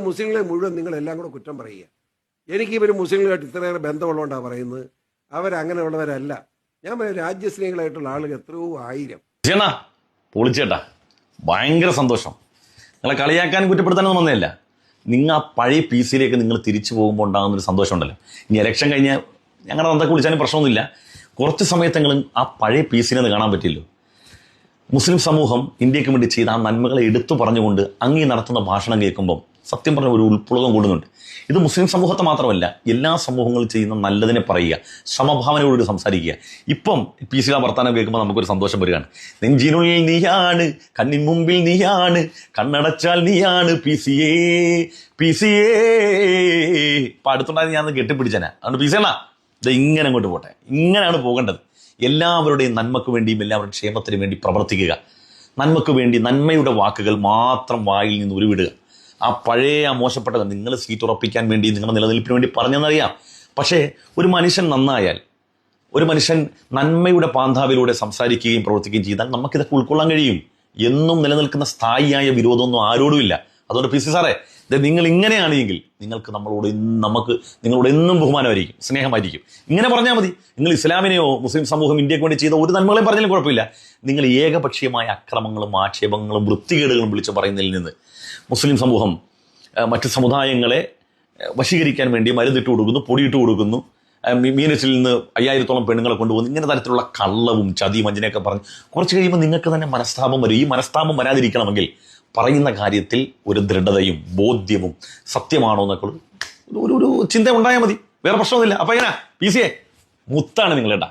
മുസ്ലിങ്ങളെ മുഴുവൻ നിങ്ങളെല്ലാം കൂടെ കുറ്റം പറയുക. എനിക്ക് ഇവർ മുസ്ലിങ്ങളായിട്ട് ഇത്രയേറെ ബന്ധമുള്ളതുകൊണ്ടാണ് പറയുന്നത്. അവരങ്ങനെയുള്ളവരല്ല. ഞാൻ പറയാം രാജ്യസ്നേഹികളായിട്ടുള്ള ആളുകൾ എത്രയോ ആയിരം. ചേട്ടാ പൊളിച്ചേട്ടാ. ഭയങ്കര സന്തോഷം. നിങ്ങളെ കളിയാക്കാൻ കുറ്റപ്പെടുത്താനൊന്നും വന്നതല്ല. നിങ്ങൾ ആ പഴയ പി സിയിലേക്ക് നിങ്ങൾ തിരിച്ചു പോകുമ്പോൾ ഉണ്ടാകുന്ന ഒരു സന്തോഷമുണ്ടല്ലോ. ഇനി ഇലക്ഷൻ കഴിഞ്ഞ് ഞങ്ങളുടെ അന്തൊക്കെ വിളിച്ചാലും പ്രശ്നമൊന്നുമില്ല. കുറച്ച് സമയത്തെങ്കിലും ആ പഴയ പി സിനെ കാണാൻ പറ്റില്ലോ മുസ്ലിം സമൂഹം ഇന്ത്യയ്ക്ക് വേണ്ടി ചെയ്ത ആ നന്മകളെ എടുത്തു പറഞ്ഞുകൊണ്ട് അങ്ങി നടത്തുന്ന ഭാഷണം കേൾക്കുമ്പം സത്യം പറഞ്ഞ ഒരു ഉൾപ്പുളകം കൂടുന്നുണ്ട്. ഇത് മുസ്ലിം സമൂഹത്തെ മാത്രമല്ല എല്ലാ സമൂഹങ്ങളും ചെയ്യുന്ന നല്ലതിനെ പറയുക സമഭാവനയോട് സംസാരിക്കുക. ഇപ്പം പി സി വർത്താനം കേൾക്കുമ്പോൾ നമുക്കൊരു സന്തോഷം വരികയാണ്. നെഞ്ചിനുള്ളിൽ നീയാണ് കണ്ണിൻ മുമ്പിൽ നീയാണ് കണ്ണടച്ചാൽ നീയാണ് P C A P C A. ഇപ്പം അടുത്തുണ്ടായത് ഞാൻ കെട്ടിപ്പിടിച്ചനാ. അതുകൊണ്ട് പി സി എന്നാ ഇത് ഇങ്ങനെ അങ്ങോട്ട് പോട്ടെ. ഇങ്ങനെയാണ് പോകേണ്ടത്. എല്ലാവരുടെയും നന്മക്ക് വേണ്ടിയും എല്ലാവരുടെയും ക്ഷേമത്തിന് വേണ്ടി പ്രവർത്തിക്കുക. നന്മക്ക് വേണ്ടി നന്മയുടെ വാക്കുകൾ മാത്രം വായിൽ നിന്ന് ഉരുവിടുക. ആ പഴയ ആ മോശപ്പെട്ടത് നിങ്ങൾ സീറ്റ് ഉറപ്പിക്കാൻ വേണ്ടി നിങ്ങളുടെ നിലനിൽപ്പിന് വേണ്ടി പറഞ്ഞെന്നറിയാം. പക്ഷേ ഒരു മനുഷ്യൻ നന്നായാൽ ഒരു മനുഷ്യൻ നന്മയുടെ പാന്താവിലൂടെ സംസാരിക്കുകയും പ്രവർത്തിക്കുകയും ചെയ്താൽ നമുക്കിതൊക്കെ ഉൾക്കൊള്ളാൻ കഴിയും. എന്നും നിലനിൽക്കുന്ന സ്ഥായിയായ വിരോധമൊന്നും ആരോടുമില്ല അതുകൊണ്ട് പി സി സാറേ നിങ്ങൾ ഇങ്ങനെയാണെങ്കിൽ നിങ്ങൾക്ക് നമ്മളോട് നമുക്ക് നിങ്ങളോട് എന്നും ബഹുമാനമായിരിക്കും സ്നേഹമായിരിക്കും. ഇങ്ങനെ പറഞ്ഞാൽ മതി. നിങ്ങൾ ഇസ്ലാമിനെയോ മുസ്ലിം സമൂഹം ഇന്ത്യയ്ക്ക് വേണ്ടി ചെയ്ത ഒരു നന്മകളെയും പറഞ്ഞാലും കുഴപ്പമില്ല. നിങ്ങൾ ഏകപക്ഷീയമായ അക്രമങ്ങളും ആക്ഷേപങ്ങളും വൃത്തികേടുകളും വിളിച്ചു പറയുന്നതിൽ നിന്ന് മുസ്ലിം സമൂഹം മറ്റ് സമുദായങ്ങളെ വശീകരിക്കാൻ വേണ്ടി മരുന്നിട്ട് കൊടുക്കുന്നു പൊടിയിട്ട് കൊടുക്കുന്നു മീനച്ചിൽ നിന്ന് അയ്യായിരത്തോളം പെണ്ണുങ്ങളെ കൊണ്ടുപോകുന്നു ഇങ്ങനെ തരത്തിലുള്ള കള്ളവും ചതിയും വഞ്ചനയൊക്കെ പറഞ്ഞ് കുറച്ച് കഴിയുമ്പോൾ നിങ്ങൾക്ക് തന്നെ മനസ്താപം വരും. ഈ മനസ്താപം വരാതിരിക്കണമെങ്കിൽ പറയുന്ന കാര്യത്തിൽ ഒരു ദൃഢതയും ബോധ്യവും സത്യമാണോ എന്നൊക്കെ ഒരു ഒരു ചിന്ത ഉണ്ടായാൽ മതി. വേറെ പ്രശ്നമൊന്നുമില്ല. അപ്പൊ എങ്ങനെ? പി സിയെ മുത്താണ് നിങ്ങളേട്ടാ